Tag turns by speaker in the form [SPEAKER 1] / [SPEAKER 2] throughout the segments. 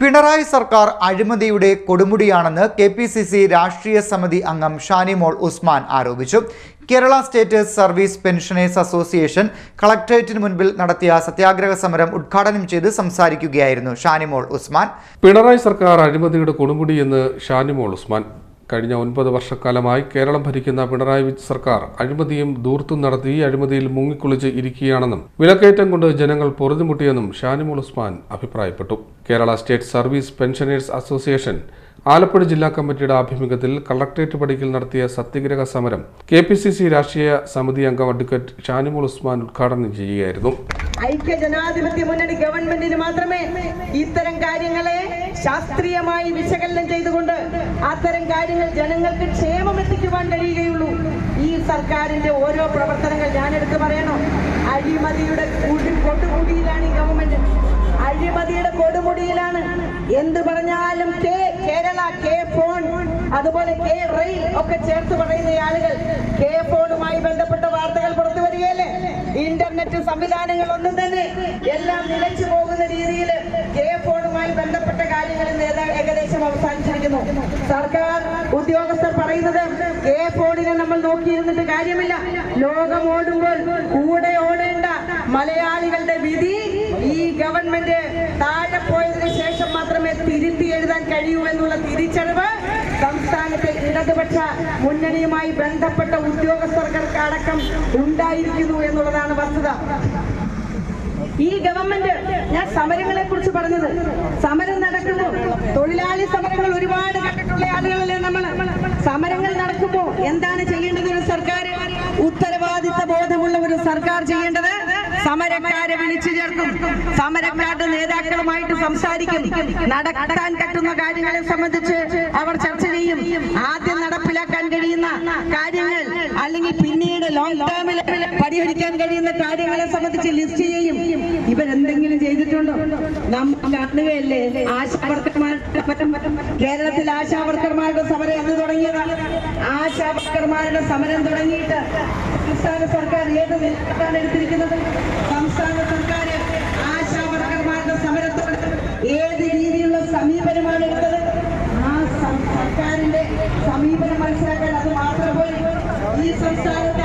[SPEAKER 1] പിണറായി സർക്കാർ അഴിമതിയുടെ കൊടുമുടിയാണെന്ന് കെ പി സി സി രാഷ്ട്രീയ സമിതി അംഗം ഷാനിമോൾ ഉസ്മാൻ ആരോപിച്ചു. Kerala state service pensioners association കളക്ടറേറ്റിന് മുൻപിൽ നടത്തിയ സത്യാഗ്രഹ സമരം ഉദ്ഘാടനം ചെയ്ത് സംസാരിക്കുകയായിരുന്നു ഷാനിമോൾ ഉസ്മാൻ.
[SPEAKER 2] പിണറായി സർക്കാർ അഴിമതിയുടെ കൊടുമുടിയെന്ന് ഷാനിമോൾ ഉസ്മാൻ കഴിഞ്ഞ ഒൻപത് വർഷക്കാലമായി കേരളം ഭരിക്കുന്ന പിണറായി സർക്കാർ അഴിമതിയും ദൂർത്തും നടത്തി അഴിമതിയിൽ മുങ്ങിക്കുളിച്ച് ഇരിക്കുകയാണെന്നും വിലക്കയറ്റം കൊണ്ട് ജനങ്ങൾ പൊറുതിമുട്ടിയെന്നും ഷാനിമോൾ ഉസ്മാൻ അഭിപ്രായപ്പെട്ടു. Kerala state service pensioners association Alappuzha ജില്ലാ കമ്മിറ്റിയുടെ ആഭിമുഖ്യത്തിൽ കളക്ടറേറ്റ് പടിക്കൽ നടത്തിയ സത്യഗ്രഹ സമരം കെ പി സി സി രാഷ്ട്രീയ സമിതി അംഗം അഡ്വക്കേറ്റ് ഷാനിമോൾ ഉസ്മാൻ ഉദ്ഘാടനം ചെയ്യുകയായിരുന്നു.
[SPEAKER 3] ഐക്യ ജനാധിപത്യ മുന്നണി ഗവൺമെന്റിന് മാത്രമേ ഇത്തരം കാര്യങ്ങളെ ശാസ്ത്രീയമായി വിശകലനം ചെയ്തുകൊണ്ട് അത്തരം കാര്യങ്ങൾ ജനങ്ങൾക്ക് ക്ഷേമം എത്തിക്കുവാൻ കഴിയുകയുള്ളൂ. ഈ സർക്കാരിന്റെ ഓരോ പ്രവർത്തനങ്ങൾ ഞാൻ എടുത്തു പറയണോ. അഴിമതിയുടെ കൂടി കൊടുമുടിയിലാണ് ഈ ഗവൺമെന്റ്. അഴിമതിയുടെ കൊടുമുടിയിലാണ് എന്ത് പറഞ്ഞാലും കെ കേരള കെ ഫോൺ അതുപോലെ കെ റെയിൽ ഒക്കെ ചേർത്ത് പറയുന്ന ആളുകൾ കെ ഫോണുമായി ബന്ധപ്പെട്ട വാർത്തകൾ പുറത്തു വരികയല്ലേ? ഇന്റർനെറ്റ് സംവിധാനങ്ങൾ ഒന്നും തന്നെ എല്ലാം നിലച്ചു പോകുന്ന രീതിയിൽ കെ ഫോണുമായി ബന്ധപ്പെട്ട കാര്യങ്ങൾ ഏകദേശം അവസാനിച്ചിരിക്കുന്നു. സർക്കാർ ഉദ്യോഗസ്ഥർ പറയുന്നത് കെ ഫോണിനെ നമ്മൾ നോക്കിയിരുന്നിട്ട് കാര്യമില്ല. ലോകം ഓടുമ്പോൾ കൂടെ ഓടേണ്ട മലയാളികളുടെ വിധി ഈ ഗവൺമെന്റ് താഴെ പോയതിനു ശേഷം മാത്രമേ തിരുത്തി എഴുതാൻ കഴിയൂ എന്നുള്ള തിരിച്ചറിവ് സംസ്ഥാനത്തെ ഇടതുപക്ഷ മുന്നണിയുമായി ബന്ധപ്പെട്ട ഉദ്യോഗസ്ഥർക്ക് അടക്കം ഉണ്ടായിരിക്കുന്നു എന്നുള്ളതാണ് വസ്തുത. ഈ ഗവൺമെന്റ് ഞാൻ സമരങ്ങളെ കുറിച്ച് പറഞ്ഞത്. സമരം നടക്കുമ്പോൾ തൊഴിലാളി സമരങ്ങൾ ഒരുപാട് കണ്ടിട്ടുള്ള ആളുകളല്ലേ നമ്മൾ സമരങ്ങൾ നടക്കുമ്പോൾ എന്താണ് ചെയ്യേണ്ടത് ഒരു സർക്കാർ ഉത്തരവാദിത്ത ബോധമുള്ള ഒരു സർക്കാർ ചെയ്യേണ്ടത് സമരക്കാരെ വിളിച്ചു ചേർക്കും. സമരക്കാരുടെ നേതാക്കളുമായിട്ട് സംസാരിക്കും. നടക്കാൻ പറ്റുന്ന കാര്യങ്ങളെ സംബന്ധിച്ച് അവർ ചർച്ച ചെയ്യും. ആദ്യം നടപ്പിലാക്കാൻ കഴിയുന്ന കാര്യങ്ങൾ അല്ലെങ്കിൽ പിന്നീട് ലോങ് ടേമിൽ പരിഹരിക്കാൻ കഴിയുന്ന കാര്യങ്ങളെ സംബന്ധിച്ച് ലിസ്റ്റ് ചെയ്യും. ഇവരെന്തെങ്കിലും ചെയ്തിട്ടുണ്ടോ നമ്മൾ കാണുകയല്ലേ ആശാവർക്കർമാരുടെ കേരളത്തിൽ ആശാവർക്കർമാരുടെ സമരം എന്ന് തുടങ്ങിയതാണ് ആശാവർക്കർമാരുടെ സമരം തുടങ്ങിയിട്ട് സംസ്ഥാന സർക്കാർ ഏത് നിലപാടാണ് എടുത്തിരിക്കുന്നത്? സംസ്ഥാന സർക്കാർ ആശാവർക്കർമാരുടെ സമരത്തോട് ഏത് രീതിയിലുള്ള സമീപനമാണ് എടുത്തത്? ആ സർക്കാരിന്റെ സമീപനം മനസ്സിലാക്കാൻ അത് മാത്രം ഈ സംസ്ഥാനത്തെ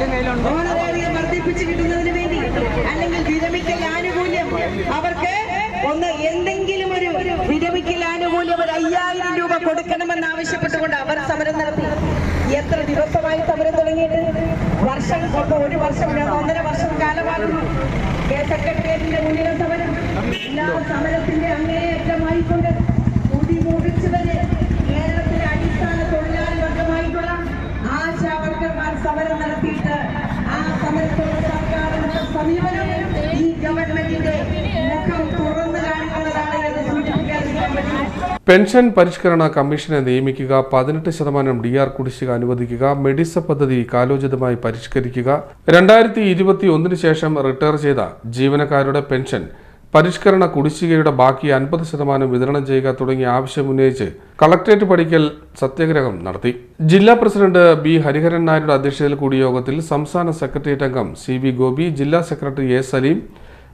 [SPEAKER 3] അവർ ഓണറേറിയം വർദ്ധിപ്പിച്ച് വേണ്ടി അല്ലെങ്കിൽ വിരമിക്കൽ ആനുകൂല്യം അവർക്ക് ഒന്ന് എന്തെങ്കിലും ഒരു വിരമിക്കൽ ആനുകൂല്യം ഒരു അയ്യായിരം രൂപ കൊടുക്കണമെന്ന് ആവശ്യപ്പെട്ടുകൊണ്ട് അവർ സമരം നടത്തി. എത്ര ദിവസമായി സമരം തുടങ്ങിയിട്ട്? വർഷം ഇപ്പൊ ഒരു വർഷം ഒന്നര വർഷം കാലമാകുന്നു. കെ സെക്രട്ടേറിയറ്റിന്റെ മുന്നിലെ സമരം. എല്ലാ സമരത്തിന്റെ അങ്ങേയറ്റമായിക്കൊണ്ട് കുടിമുറിച്ചവര് കേരളത്തിലെ അടിസ്ഥാന തൊഴിലാളി വർഗമായിട്ടുള്ള ആശാവർക്കർമാർ സമരം നടത്തിയിട്ട് ആ സമരത്തോട് സർക്കാർ എടുത്ത സമീപനം ഈ ഗവൺമെന്റിന്റെ മുഖം തുറന്നു കാണിക്കുന്നതാണ്
[SPEAKER 2] പെൻഷൻ പരിഷ്കരണ കമ്മീഷനെ നിയമിക്കുക പതിനെട്ട് ശതമാനം ഡി ആർ കുടിശ്ശിക അനുവദിക്കുക മെഡിസ പദ്ധതി കാലോചിതമായി പരിഷ്കരിക്കുക. രണ്ടായിരത്തി ഇരുപത്തി ഒന്നിന് ശേഷം റിട്ടയർ ചെയ്ത ജീവനക്കാരുടെ പെൻഷൻ പരിഷ്കരണ കുടിശ്ശികയുടെ ബാക്കി അൻപത് ശതമാനം വിതരണം ചെയ്യുക തുടങ്ങിയ ആവശ്യമുന്നയിച്ച് കളക്ടറേറ്റ് പടിക്കൽ സത്യാഗ്രഹം നടത്തി. ജില്ലാ പ്രസിഡന്റ് ബി ഹരിഹരൻ നായരുടെ അധ്യക്ഷതയിൽ കൂടിയ യോഗത്തിൽ സംസ്ഥാന സെക്രട്ടേറിയറ്റ് അംഗം സി വി ഗോപി ജില്ലാ സെക്രട്ടറി എ സലീം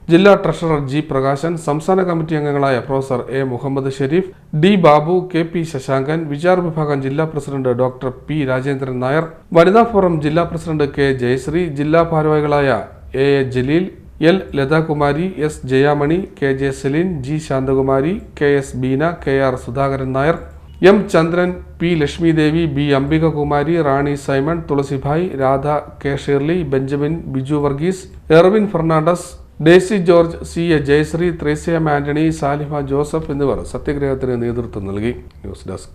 [SPEAKER 2] ജില്ലാ ട്രഷറർ ജി പ്രകാശൻ സംസ്ഥാന കമ്മിറ്റി അംഗങ്ങളായ professor A Muhammad Sharif D Babu K P Shashankan Vichar വിഭാഗം ജില്ലാ president doctor P Rajendran Nair വനിതാ ഫോറം ജില്ലാ പ്രസിഡന്റ് കെ ജയശ്രീ ജില്ലാ ഭാരവാഹികളായ A A Jaleel L Lathakumari S Jayamani K J Celine G Shanthakumari K S Beena K R Sudhakaran Nair M Chandran P Lakshmidevi B Ambikakumari Rani Simon Thulasibhai Radha K Shirley Benjamin Biju Varghese Ervin Fernandez Daisy George C A Jayasree Thresia Antony Saliha Joseph എന്നിവർ സത്യഗ്രഹത്തിന് നേതൃത്വം നൽകി. News desk.